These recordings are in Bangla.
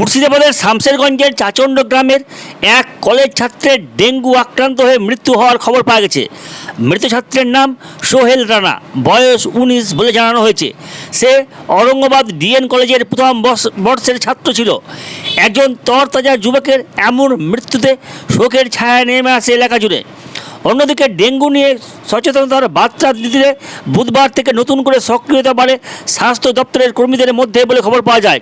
মুর্শিদাবাদের শামশেরগঞ্জের চাচণ্ড গ্রামের এক কলেজ ছাত্রের ডেঙ্গু আক্রান্ত হয়ে মৃত্যু হওয়ার খবর পাওয়া গেছে। মৃত ছাত্রের নাম সোহেল রানা, বয়স উনিশ বলে জানানো হয়েছে। সে অরঙ্গাবাদ ডিএন কলেজের প্রথম বর্ষ- বর্ষের ছাত্র ছিল। একজন তরতাজা যুবকের এমন মৃত্যুতে শোকের ছায়া নেমে আসে এলাকা জুড়ে। অন্যদিকে ডেঙ্গু নিয়ে সচেতনতার বার্তা দিতে বুধবার থেকে নতুন করে সক্রিয়তা বাড়ে স্বাস্থ্য দপ্তরের কর্মীদের মধ্যে বলে খবর পাওয়া যায়।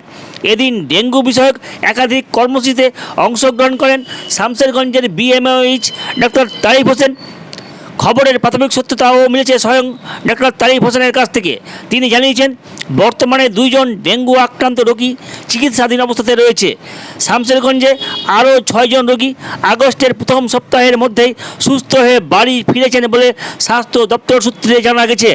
এদিন ডেঙ্গু বিষয়ক একাধিক কর্মসূচিতে অংশগ্রহণ করেন শামসেরগঞ্জের বিএমওইচ ডক্টর তারিফ হোসেন। খবরের প্রাথমিক সত্যতাও মিলেছে স্বয়ং ডক্টর তারিফ হোসেনের কাছ থেকে। তিনি জানিয়েছেন, বর্তমানে দুইজন ডেঙ্গু আক্রান্ত রোগী চিকিৎসাধীন অবস্থাতে রয়েছে। শামসেরগঞ্জে আরও ছয়জন রোগী আগস্টের প্রথম সপ্তাহের মধ্যেই সুস্থ হয়ে বাড়ি ফিরেছেন বলে স্বাস্থ্য দপ্তর সূত্রে জানা গেছে।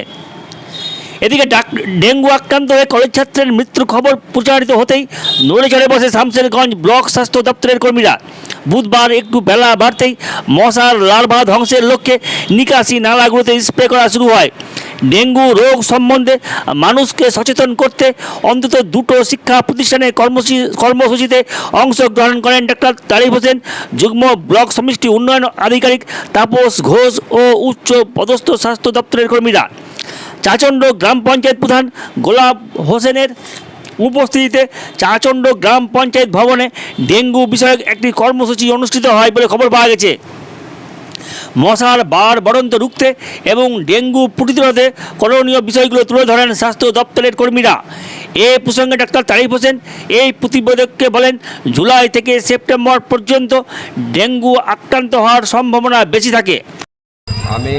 এদিকে ডাক ডেঙ্গু আক্রান্ত হয়ে কলেজ ছাত্রের মৃত্যুর খবর প্রচারিত হতেই নড়ে চড়ে বসে শামশেরগঞ্জ ব্লক স্বাস্থ্য দপ্তরের কর্মীরা। বুধবার একটু বেলা বাড়তেই মশার লার্ভা ধ্বংসের লক্ষ্যে নিকাশি নালাগুলোতে স্প্রে করা শুরু হয়। ডেঙ্গু রোগ সম্বন্ধে মানুষকে সচেতন করতে অন্তত দুটো শিক্ষা প্রতিষ্ঠানের কর্মসূচি কর্মসূচিতে অংশগ্রহণ করেন ডাক্তার তারিফ হোসেন। যুগ্ম ব্লক সমষ্টি উন্নয়ন আধিকারিক তাপস ঘোষ ও উচ্চ পদস্থ স্বাস্থ্য দপ্তরের কর্মীরা। চাচণ্ড গ্রাম পঞ্চায়েত প্রধান গোলাপ হোসেনের উপস্থিতিতে চাচণ্ড গ্রাম পঞ্চায়েত ভবনে ডেঙ্গু বিষয়ক একটি কর্মসূচি অনুষ্ঠিত হয় বলে খবর পাওয়া গেছে। মশার বার বরন্ত রুখতে এবং ডেঙ্গু প্রতিরোধে করণীয় বিষয়গুলো তুলে ধরেন স্বাস্থ্য দপ্তরের কর্মীরা। এ প্রসঙ্গে ডাক্তার তারিফ হোসেন এই প্রতিবেদককে বলেন, জুলাই থেকে সেপ্টেম্বর পর্যন্ত ডেঙ্গু আক্রান্ত হওয়ার সম্ভাবনা বেশি থাকে। আমি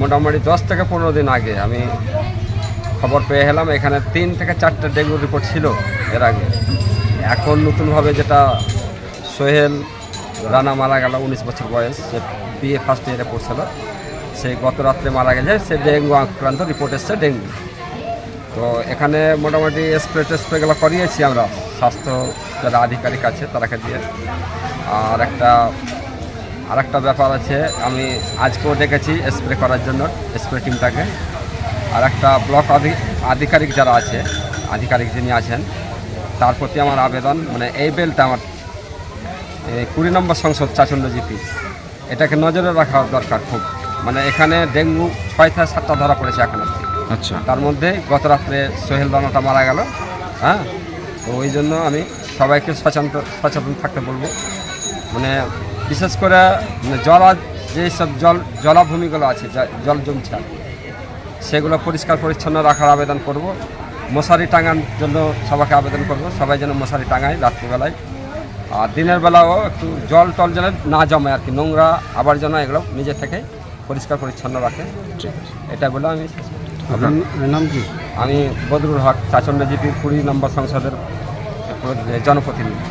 মোটামুটি দশ থেকে পনেরো দিন আগে আমি খবর পেয়ে এলাম, এখানে তিন থেকে চারটা ডেঙ্গু রিপোর্ট ছিল এর আগে। এখন নতুনভাবে যেটা সোহেল রানা মারা গেল, উনিশ বছর বয়স, সে বিএ ফার্স্ট ইয়ারে পড়ছিল সে গত রাত্রে মারা গেছে, সে ডেঙ্গু আক্রান্ত, রিপোর্ট এসছে ডেঙ্গু। তো এখানে মোটামুটি স্প্রে টেস্প্রেগুলো করিয়েছি আমরা। স্বাস্থ্য যারা আধিকারিক আছে, তারাকে দিয়ে। আর একটা আর একটা ব্যাপার আছে আমি আজকেও ডেকেছি স্প্রে করার জন্য স্প্রে টিমটাকে আর একটা ব্লক আধি- আধিকারিক যারা আছে আধিকারিক যিনি আছেন তার প্রতি আমার আবেদন মানে এই বেলটা আমার এই কুড়ি নম্বর সংসদ চাচণ্ড জিপি। এটাকে নজরে রাখা দরকার খুব। মানে এখানে ডেঙ্গু ছয় থেকে সাতটা ধরা পড়েছে এখন। আচ্ছা। তার মধ্যে গত রাত্রে সোহেল রানাটা মারা গেল হ্যাঁ? তো ওই জন্য আমি সবাইকে সচেতন সচেতন থাকতে বলব। মানে বিশেষ করে জলা যেসব জল জলাভূমিগুলো আছে জল জমছে সেগুলো পরিষ্কার পরিচ্ছন্ন রাখার আবেদন করব। মশারি টাঙার জন্য সবাইকে আবেদন করব সবাই যেন মশারি টাঙায় রাত্রিবেলায়। আর দিনের বেলাও একটু জল টল যেন না জমে আর কি নোংরা আবর্জনা এগুলো নিজে থেকে পরিষ্কার পরিচ্ছন্ন রাখে। এটা বলে আমি নাম কি? আমি বদরুল হক চাচন্ড জিপির কুড়ি নম্বর সংসদের জনপ্রতিনিধি।